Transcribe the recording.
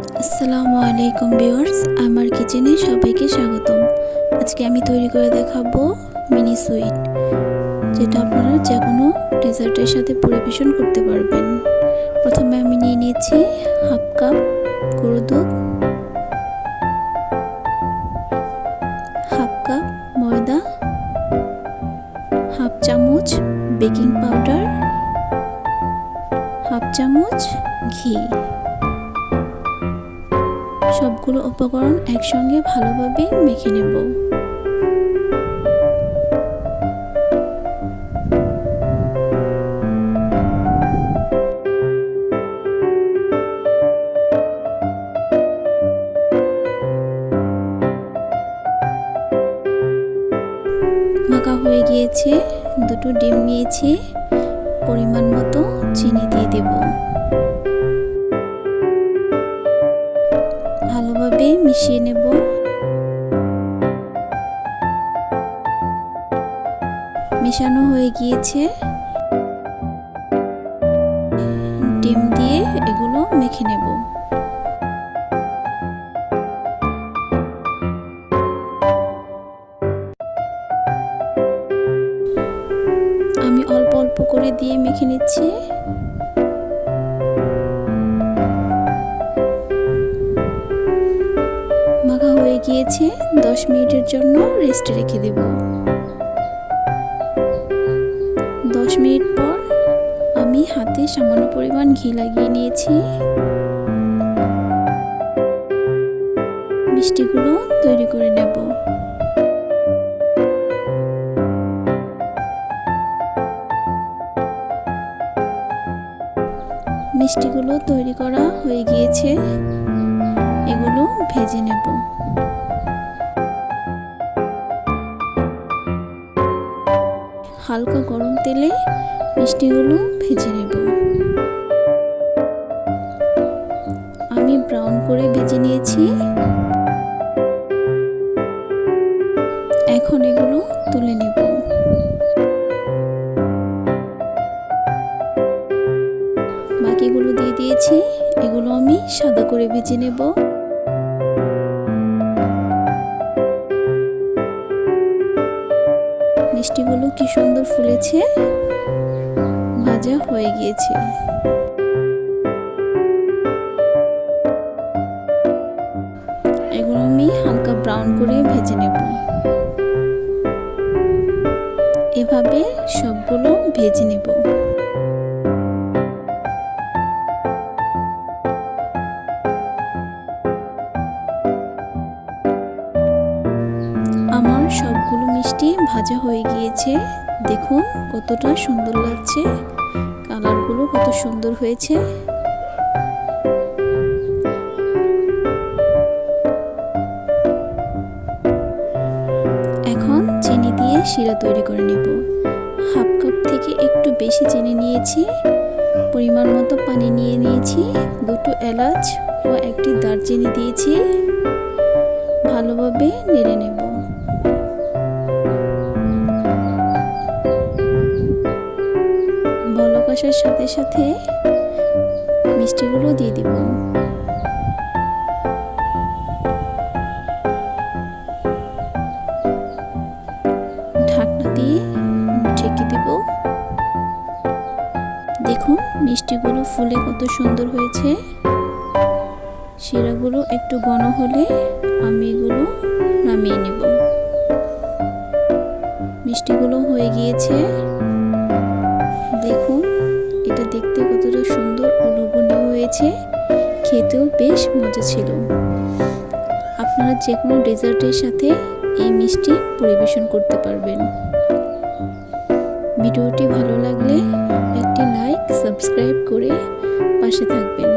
আসসালামু আলাইকুম ভিউয়ার্স, আমার কিচেনে সবাইকে স্বাগতম। আজকে আমি তৈরি করে দেখাবো মিনি সুইট, যেটা আপনারা যে কোনো ডেজার্টের সাথে পরিবেশন করতে পারবেন। প্রথমে আমি নিয়ে নিয়েছি হাফ কাপ গরুর দুধ, হাফ কাপ ময়দা, হাফ চামচ বেকিং পাউডার, হাফ চামচ ঘি। সবগুলো উপকরণ একসঙ্গে ভালোভাবে মেখে নেব। মাখা হয়ে গিয়েছে, দুটো ডিম নিয়েছি, পরিমাণ মতো চিনি দিয়ে দেবো। মিশিয়ে নেব। মেশানো হয়ে গিয়েছে। ডিম দিয়ে এগুলো মেখে নেব। আমি অল্প অল্প করে দিয়ে মেখে নিচ্ছি। গিয়েছে দশ মিনিটের জন্য রেস্টে রেখে দেব। দশ মিনিট পর আমি হাতে সামান্য পরিমাণ ঘি লাগিয়ে নিয়েছি। মিষ্টিগুলো তৈরি করে নেব। মিষ্টিগুলো তৈরি করা হয়ে গিয়েছে। এগুলো ভেজে নেব। হালকা গরম তেলে মিষ্টিগুলো ভেজে নেব। আমি ব্রাউন করে ভেজে নিয়েছি। এখন এগুলো তুলে নেব। বাকিগুলো দিয়ে দিয়েছি। এগুলো আমি সাদা করে ভেজে নেব। মিষ্টিগুলো কি সুন্দর ফুলেছে? ভাজা হয়ে গিয়েছে। এগুলো আমি হালকা ব্রাউন করে ভেজে নেব। এভাবে সবগুলো ভেজে নেব। আমার সবগুলো মিষ্টি ভাজা হয়ে গিয়েছে। দেখুন কতটা সুন্দর লাগছে। কালারগুলো কত সুন্দর হয়েছে। এখন চিনি দিয়ে শিরা তৈরি করে নেব। হাফ কাপ থেকে একটু বেশি চিনি নিয়েছি। পরিমাণ মতো পানি নিয়ে নিয়েছি। দুটো এলাচ ও একটি দারচিনি দিয়েছি। ভালোভাবে নেড়ে নেব। বলক সাথে সাথে মিষ্টিগুলো দিয়ে দিব। ঢাকনা দিয়ে ঢেকে দেব। দেখুন মিষ্টিগুলো ফুলে কত সুন্দর হয়েছে। শিরাগুলো একটু ঘন হলে আমি এগুলো নামিয়ে নেব। মিষ্টিগুলো হয়ে গিয়েছে। দেখতে কতটা সুন্দর ও লোভনীয় হয়েছে, খেতেও বেশ মজা ছিল। আপনারা যে কোনো ডেজার্টের সাথে এই মিষ্টি পরিবেশন করতে পারবেন। ভিডিওটি ভালো লাগলে একটি লাইক, সাবস্ক্রাইব করে পাশে থাকবেন।